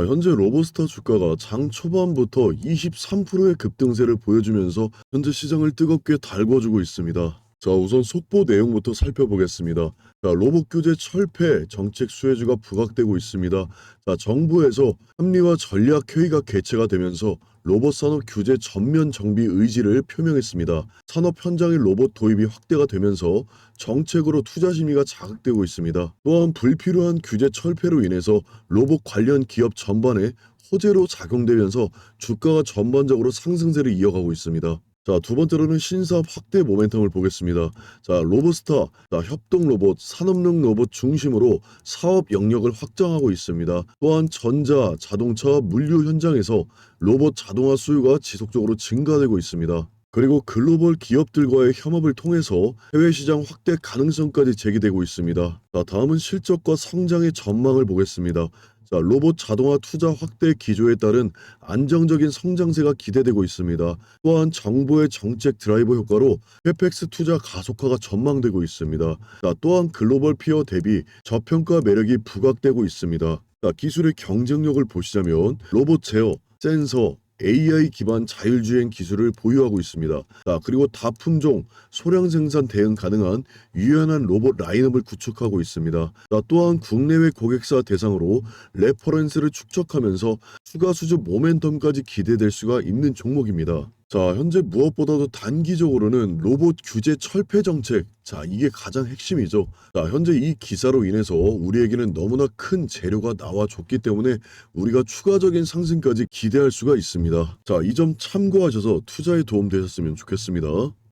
아, 현재 로보스타 주가가 장 초반부터 23%의 급등세를 보여주면서 현재 시장을 뜨겁게 달궈주고 있습니다. 자, 우선 속보 내용부터 살펴보겠습니다. 자, 로봇 규제 철폐 정책 수혜주가 부각되고 있습니다. 자, 정부에서 합리화 전략 회의가 개최가 되면서 로봇 산업 규제 전면 정비 의지를 표명했습니다. 산업 현장의 로봇 도입이 확대가 되면서 정책으로 투자 심리가 자극되고 있습니다. 또한 불필요한 규제 철폐로 인해서 로봇 관련 기업 전반에 호재로 작용되면서 주가가 전반적으로 상승세를 이어가고 있습니다. 자, 두 번째로는 신사업 확대 모멘텀을 보겠습니다. 자, 로보스타, 자, 협동 로봇, 산업용 로봇 중심으로 사업 영역을 확장하고 있습니다. 또한 전자, 자동차, 물류 현장에서 로봇 자동화 수요가 지속적으로 증가되고 있습니다. 그리고 글로벌 기업들과의 협업을 통해서 해외 시장 확대 가능성까지 제기되고 있습니다. 자, 다음은 실적과 성장의 전망을 보겠습니다. 자, 로봇 자동화 투자 확대 기조에 따른 안정적인 성장세가 기대되고 있습니다. 또한 정부의 정책 드라이버 효과로 페펙스 투자 가속화가 전망되고 있습니다. 자, 또한 글로벌 피어 대비 저평가 매력이 부각되고 있습니다. 자, 기술의 경쟁력을 보시자면 로봇 제어, 센서, AI 기반 자율주행 기술을 보유하고 있습니다. 자, 그리고 다품종, 소량 생산 대응 가능한 유연한 로봇 라인업을 구축하고 있습니다. 자, 또한 국내외 고객사 대상으로 레퍼런스를 축적하면서 추가 수주 모멘텀까지 기대될 수가 있는 종목입니다. 자, 현재 무엇보다도 단기적으로는 로봇 규제 철폐 정책. 자, 이게 가장 핵심이죠. 자, 현재 이 기사로 인해서 우리에게는 너무나 큰 재료가 나와줬기 때문에 우리가 추가적인 상승까지 기대할 수가 있습니다. 자, 이 점 참고하셔서 투자에 도움되셨으면 좋겠습니다.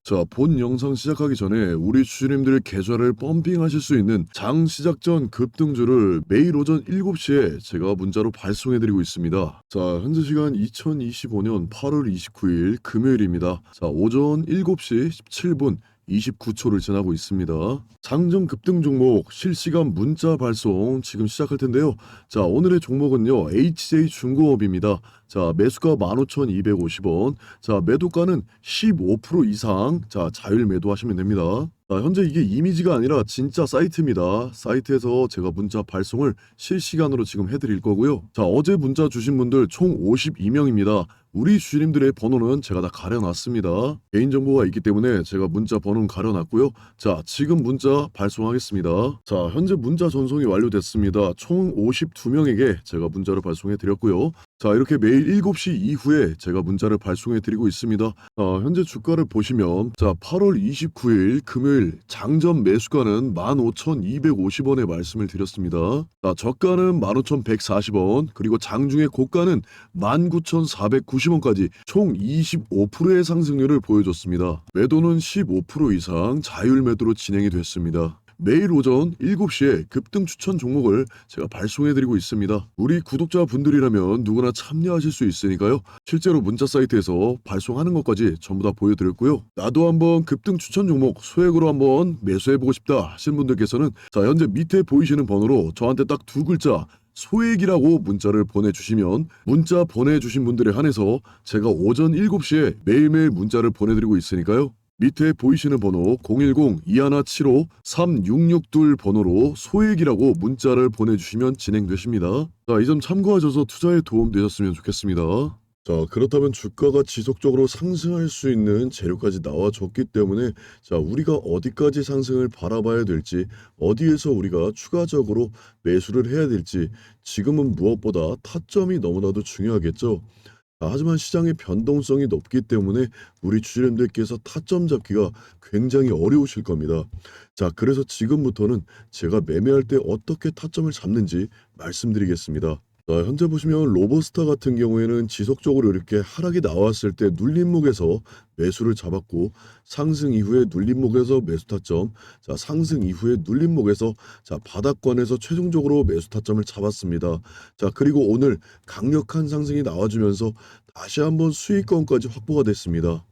자, 본 영상 시작하기 전에 우리 주주님들의 계좌를 펌핑하실 수 있는 장 시작 전 급등주를 매일 오전 7시에 제가 문자로 발송해드리고 있습니다. 자, 현재 시간 2025년 8월 29일 금요일입니다. 자, 오전 7시 17분 29초를 지나고 있습니다. 장정 급등 종목 실시간 문자 발송 지금 시작할 텐데요. 자, 오늘의 종목은요. HJ 중공업입니다. 자, 매수가 15,250원. 자, 매도가는 15% 이상. 자, 자율 매도하시면 됩니다. 자, 현재 이게 이미지가 아니라 진짜 사이트입니다. 사이트에서 제가 문자 발송을 실시간으로 지금 해드릴 거고요. 자, 어제 문자 주신 분들 총 52명입니다. 우리 주님들의 번호는 제가 다 가려놨습니다. 개인정보가 있기 때문에 제가 문자 번호는 가려놨고요. 자, 지금 문자 발송하겠습니다. 자, 현재 문자 전송이 완료됐습니다. 총 52명에게 제가 문자를 발송해 드렸고요. 자, 이렇게 매일 7시 이후에 제가 문자를 발송해 드리고 있습니다. 자, 현재 주가를 보시면 자, 8월 29일 금요일 장전 매수가는 15,250원에 말씀을 드렸습니다. 자, 저가는 15,140원, 그리고 장중의 고가는 19,490원까지 총 25%의 상승률을 보여줬습니다. 매도는 15% 이상 자율 매도로 진행이 됐습니다. 매일 오전 7시에 급등 추천 종목을 제가 발송해드리고 있습니다. 우리 구독자분들이라면 누구나 참여하실 수 있으니까요. 실제로 문자 사이트에서 발송하는 것까지 전부 다 보여드렸고요. 나도 한번 급등 추천 종목 소액으로 한번 매수해보고 싶다 하신 분들께서는 자 현재 밑에 보이시는 번호로 저한테 딱 두 글자 소액이라고 문자를 보내주시면 문자 보내주신 분들에 한해서 제가 오전 7시에 매일매일 문자를 보내드리고 있으니까요. 밑에 보이시는 번호 010-2175-3662 번호로 소액이라고 문자를 보내주시면 진행되십니다. 자, 이 점 참고하셔서 투자에 도움되셨으면 좋겠습니다. 자, 그렇다면 주가가 지속적으로 상승할 수 있는 재료까지 나와줬기 때문에 자, 우리가 어디까지 상승을 바라봐야 될지, 어디에서 우리가 추가적으로 매수를 해야 될지 지금은 무엇보다 타점이 너무나도 중요하겠죠. 아, 하지만 시장의 변동성이 높기 때문에 우리 주주님들께서 타점 잡기가 굉장히 어려우실 겁니다. 자, 그래서 지금부터는 제가 매매할 때 어떻게 타점을 잡는지 말씀드리겠습니다. 자, 현재 보시면 로버스타 같은 경우에는 지속적으로 이렇게 하락이 나왔을 때 눌림목에서 매수를 잡았고 상승 이후에 눌림목에서 매수 타점, 자 상승 이후에 눌림목에서 자 바닥권에서 최종적으로 매수 타점을 잡았습니다. 자 그리고 오늘 강력한 상승이 나와주면서 다시 한번 수익권까지 확보가 됐습니다.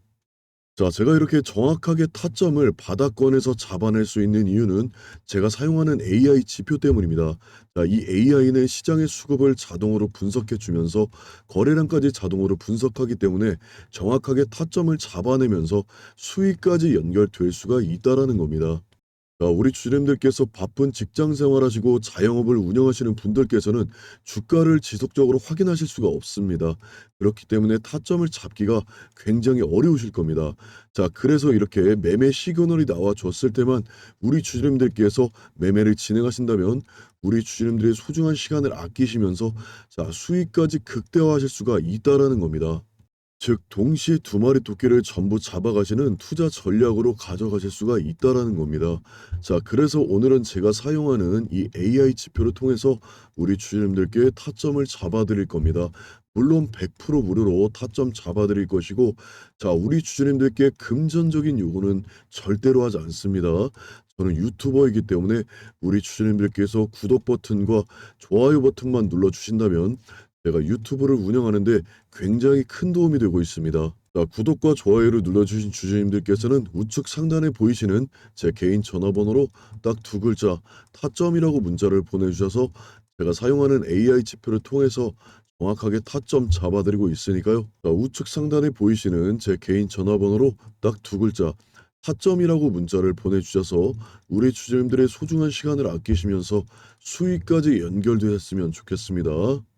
자, 제가 이렇게 정확하게 타점을 바닥권에서 잡아낼 수 있는 이유는 제가 사용하는 AI 지표 때문입니다. 자, 이 AI는 시장의 수급을 자동으로 분석해 주면서 거래량까지 자동으로 분석하기 때문에 정확하게 타점을 잡아내면서 수익까지 연결될 수가 있다라는 겁니다. 자, 우리 주주님들께서 바쁜 직장 생활하시고 자영업을 운영하시는 분들께서는 주가를 지속적으로 확인하실 수가 없습니다. 그렇기 때문에 타점을 잡기가 굉장히 어려우실 겁니다. 자, 그래서 이렇게 매매 시그널이 나와 줬을 때만 우리 주주님들께서 매매를 진행하신다면 우리 주주님들의 소중한 시간을 아끼시면서 자, 수익까지 극대화하실 수가 있다라는 겁니다. 즉 동시에 두 마리 토끼를 전부 잡아가시는 투자 전략으로 가져가실 수가 있다라는 겁니다. 자, 그래서 오늘은 제가 사용하는 이 AI 지표를 통해서 우리 주주님들께 타점을 잡아드릴 겁니다. 물론 100% 무료로 타점 잡아드릴 것이고, 자, 우리 주주님들께 금전적인 요구는 절대로 하지 않습니다. 저는 유튜버이기 때문에 우리 주주님들께서 구독 버튼과 좋아요 버튼만 눌러주신다면 제가 유튜브를 운영하는데 굉장히 큰 도움이 되고 있습니다. 자, 구독과 좋아요를 눌러주신 주주님들께서는 우측 상단에 보이시는 제 개인 전화번호로 딱 두 글자 타점이라고 문자를 보내주셔서 제가 사용하는 AI 지표를 통해서 정확하게 타점 잡아드리고 있으니까요. 자, 우측 상단에 보이시는 제 개인 전화번호로 딱 두 글자 타점이라고 문자를 보내주셔서 우리 주주님들의 소중한 시간을 아끼시면서 수익까지 연결되었으면 좋겠습니다.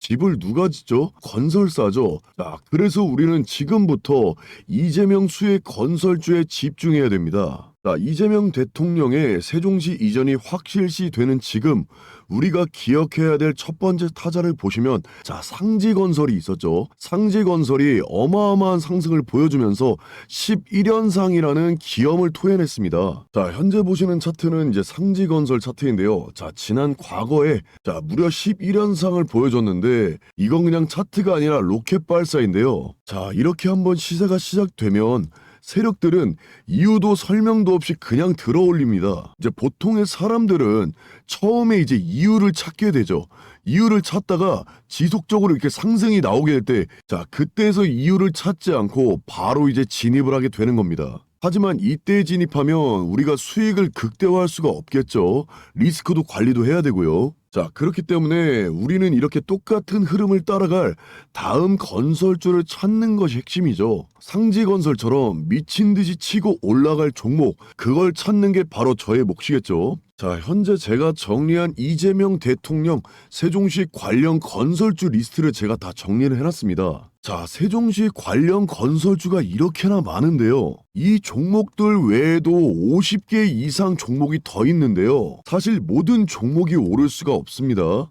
집을 누가 짓죠? 건설사죠. 자, 그래서 우리는 지금부터 이재명 수의 건설주에 집중해야 됩니다. 자, 이재명 대통령의 세종시 이전이 확실시 되는 지금 우리가 기억해야 될 첫 번째 타자를 보시면 자, 상지건설이 있었죠. 상지건설이 어마어마한 상승을 보여주면서 11연상이라는 기염을 토해냈습니다. 자, 현재 보시는 차트는 이제 상지건설 차트인데요. 자, 지난 과거에 자, 무려 11연상을 보여줬는데 이건 그냥 차트가 아니라 로켓 발사인데요. 자, 이렇게 한번 시세가 시작되면 세력들은 이유도 설명도 없이 그냥 들어올립니다. 이제 보통의 사람들은 처음에 이제 이유를 찾게 되죠. 이유를 찾다가 지속적으로 이렇게 상승이 나오게 될 때, 자, 그때에서 이유를 찾지 않고 바로 이제 진입을 하게 되는 겁니다. 하지만 이때 진입하면 우리가 수익을 극대화할 수가 없겠죠. 리스크도 관리도 해야 되고요. 자, 그렇기 때문에 우리는 이렇게 똑같은 흐름을 따라갈 다음 건설주를 찾는 것이 핵심이죠. 상지 건설처럼 미친 듯이 치고 올라갈 종목, 그걸 찾는 게 바로 저의 몫이겠죠. 자, 현재 제가 정리한 이재명 대통령 세종시 관련 건설주 리스트를 제가 다 정리를 해놨습니다. 자, 세종시 관련 건설주가 이렇게나 많은데요. 이 종목들 외에도 50개 이상 종목이 더 있는데요. 사실 모든 종목이 오를 수가 없습니다.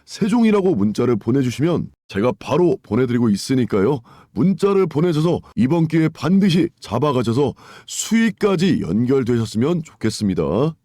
세종이라고 문자를 보내주시면 제가 바로 보내드리고 있으니까요. 문자를 보내셔서 이번 기회에 반드시 잡아가셔서 수익까지 연결되셨으면 좋겠습니다.